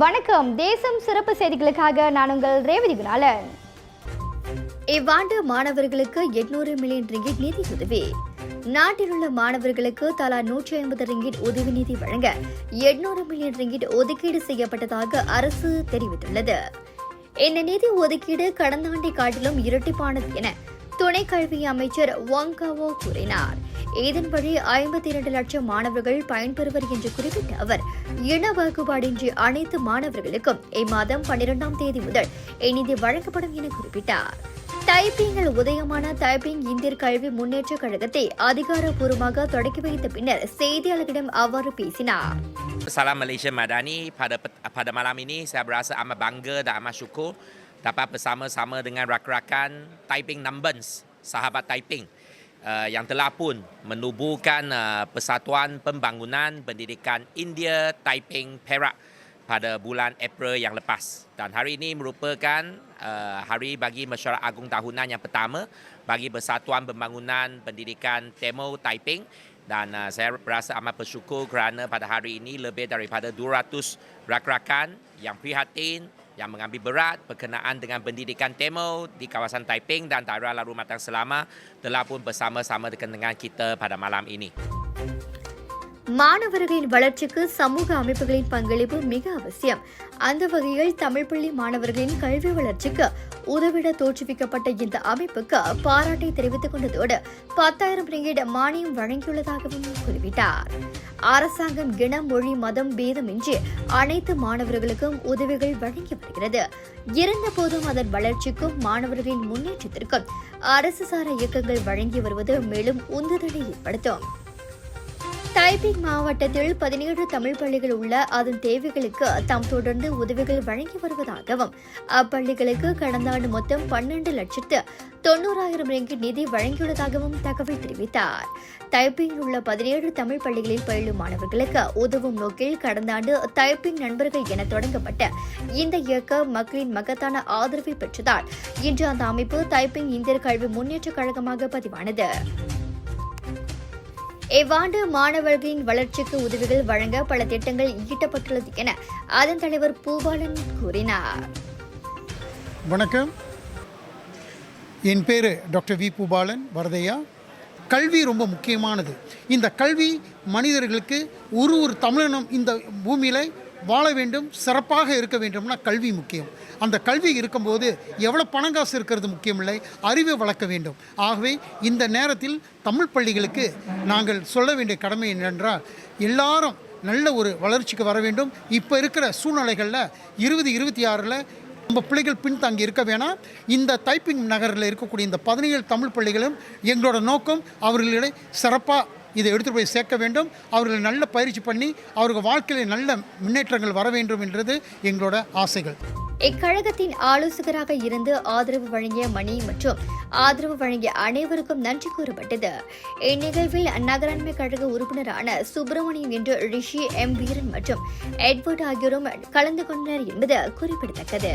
வணக்கம். தேசம் சிறப்பு செய்திகளுக்காக நான் உங்கள் ரேவதி குணாலன். இவ்வாண்டு மாணவர்களுக்கு எட்நூறு மில்லியன் ரிங்கிட் நிதி உதவி. நாட்டில் உள்ள மாணவர்களுக்கு தலா நூற்றி ஐம்பது ரிங்கிட் உதவி நிதி வழங்க எட்நூறு மில்லியன் ரிங்கிட் ஒதுக்கீடு செய்யப்பட்டதாக அரசு தெரிவித்துள்ளது. இந்த நிதி ஒதுக்கீடு கடந்த ஆண்டை காட்டிலும் இரட்டிப்பானது என துணை கல்வி அமைச்சர் வாங்காவோ கூறினார். இதன்படி ஐம்பத்தி இரண்டு லட்சம் மாணவர்கள் பயன்பெறுவர் என்று குறிப்பிட்ட அவர் இன பாகுபாடின்றி அனைத்து மாணவர்களுக்கும் இம்மாதம் பன்னிரெண்டாம் தேதி முதல் இந்நிதி வழங்கப்படும் என குறிப்பிட்டார். டைப்பிங்கில் உதயமான டைப்பிங் இந்தியர் கல்வி முன்னேற்றக் கழகத்தை அதிகாரப்பூர்வமாக தொடக்கி வைத்த பின்னர் செய்தியாளர்களிடம் அவ்வாறு பேசினார். Salam Malaysia Madani pada pada malam ini saya berasa amat bangga dan amat syukur dapat bersama-sama dengan rakan-rakan Taiping Numbers, sahabat Taiping. Uh, yang telah pun menubuhkan uh, Persatuan Pembangunan Pendidikan India Typing Perak pada bulan April yang lepas. Dan hari ini merupakan uh, hari bagi mesyuarat agung tahunan yang pertama bagi Persatuan Pembangunan Pendidikan Tamil Typing dan uh, saya berasa amat bersyukur kerana pada hari ini lebih daripada 200 rakan-rakan yang prihatin yang mengambil berat berkenaan dengan pendidikan Tamil di kawasan Taiping dan Daerah Lalu Matang Selama telah pun bersama-sama dengan kita pada malam ini. மாணவர்களின் வளர்ச்சிக்கு சமூக அமைப்புகளின் பங்களிப்பு மிக அவசியம். அந்த வகையில் தமிழ் பள்ளி மாணவர்களின் கல்வி வளர்ச்சிக்கு உதவிட தோற்றுவிக்கப்பட்ட இந்த அமைப்புக்கு பாராட்டை தெரிவித்துக் கொண்டதோடு பத்தாயிரம் ரிங்கிட் மானியம் வழங்கியுள்ளதாகவும் குறிப்பிட்டார். அரசாங்கம் இன மொழி மதம் பேதமின்றி அனைத்து மாணவர்களுக்கும் உதவிகள் வழங்கி வருகிறது. இருந்தபோதும் அதன் வளர்ச்சிக்கும் மாணவர்களின் முன்னேற்றத்திற்கும் அரசு சார இயக்கங்கள் வழங்கி வருவது மேலும் உந்துதலை ஏற்படுத்தும். டைபிங் மாவட்டத்தில் பதினேழு தமிழ் பள்ளிகள் உள்ள அதன் தேவைகளுக்கு தாம் தொடர்ந்து உதவிகள் வழங்கி வருவதாகவும் அப்பள்ளிகளுக்கு கடந்த ஆண்டு மொத்தம் பன்னெண்டு லட்சத்து தொண்ணூறாயிரம் ரிங்கிட் நிதி வழங்கியுள்ளதாகவும் தகவல் தெரிவித்தார். டைப்பிங்கில் உள்ள பதினேழு தமிழ் பள்ளிகளில் பயிலும் மாணவர்களுக்கு உதவும் நோக்கில் கடந்த ஆண்டு டைப்பிங் நண்பர்கள் என தொடங்கப்பட்ட இந்த இயக்கம் மக்களின் மகத்தான ஆதரவை பெற்றதால் இன்று அந்த அமைப்பு டைப்பிங் இந்தியர் கல்வி முன்னேற்றக் கழகமாக பதிவானது. இவ்வாண்டு மாணவர்களின் வளர்ச்சிக்கு உதவிகள் வழங்க பல திட்டங்கள் ஈட்டப்பட்டுள்ளது என அதன் தலைவர் பூபாலன் கூறினார். வணக்கம். என் பேர் டாக்டர் வி பூபாலன் வரதையா? கல்வி ரொம்ப முக்கியமானது. இந்த கல்வி மனிதர்களுக்கு ஒரு ஒரு தமிழனும் இந்த பூமியில் வாழ வேண்டும் சிறப்பாக இருக்க வேண்டும்னா கல்வி முக்கியம். அந்த கல்வி இருக்கும்போது எவ்வளோ பணம் காசு இருக்கிறது முக்கியமில்லை அறிவை வளர்க்க வேண்டும். ஆகவே இந்த நேரத்தில் தமிழ் பள்ளிகளுக்கு நாங்கள் சொல்ல வேண்டிய கடமை என்னென்றால் எல்லாரும் நல்ல ஒரு வளர்ச்சிக்கு வர வேண்டும். இப்போ இருக்கிற சூழ்நிலைகளில் இருபது இருபத்தி ஆறில் நம்ம பிள்ளைகள் பின்தங்கி இருக்க வேணாம். இந்த டைப்பிங் நகரில் இருக்கக்கூடிய இந்த பதினேழு தமிழ் பள்ளிகளும் எங்களோட நோக்கம் அவர்களை சிறப்பாக இதை எடுத்துகிட்டு போய் சேர்க்க வேண்டும். அவர்களை நல்ல பயிற்சி பண்ணி அவர்கள் வாழ்க்கையில் நல்ல முன்னேற்றங்கள் வர வேண்டும் என்றது எங்களோட ஆசைகள். இக்கழகத்தின் ஆலோசகராக இருந்து ஆதரவு வழங்கிய மணி மற்றும் ஆதரவு வழங்கிய அனைவருக்கும் நன்றி கூறப்பட்டது. இந்நிகழ்வில் நகராண்மை கழக உறுப்பினரான சுப்பிரமணியம் என்று ரிஷி எம் வீரன் மற்றும் எட்வர்ட் ஆகியோரும் கலந்து கொண்டனர் என்பது குறிப்பிடத்தக்கது.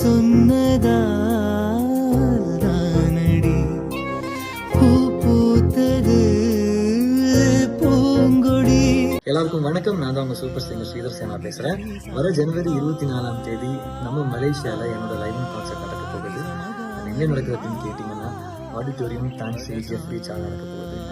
சொன்னதால் தானடி பூ பூத்தது பூங்கொடி. எல்லாருக்கும் வணக்கம். நான் தான் உங்க சூப்பர் சிங்கர் ஸ்ரீதர் சேனா பேசுறேன். வர ஜனவரி இருபத்தி நாலாம் தேதி நம்ம மலேசியால என்னோட லைவ் கான்சர்ட் நடக்க போகுது. அது நடக்கிறதுன்னு நடக்குது அப்படின்னு கேட்டீங்கன்னா ஆடிட்டோரியம் டான்ஸ் ஜெஃப் பீச் நடக்க போகுது.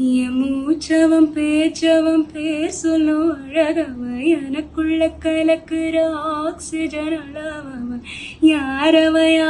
என் மூச்சவம் பேச்சவம் பேசணும் சொல்லும் அழகவன் எனக்குள்ள கலக்குற ஆக்சிஜன் அளவவன் யாரவையா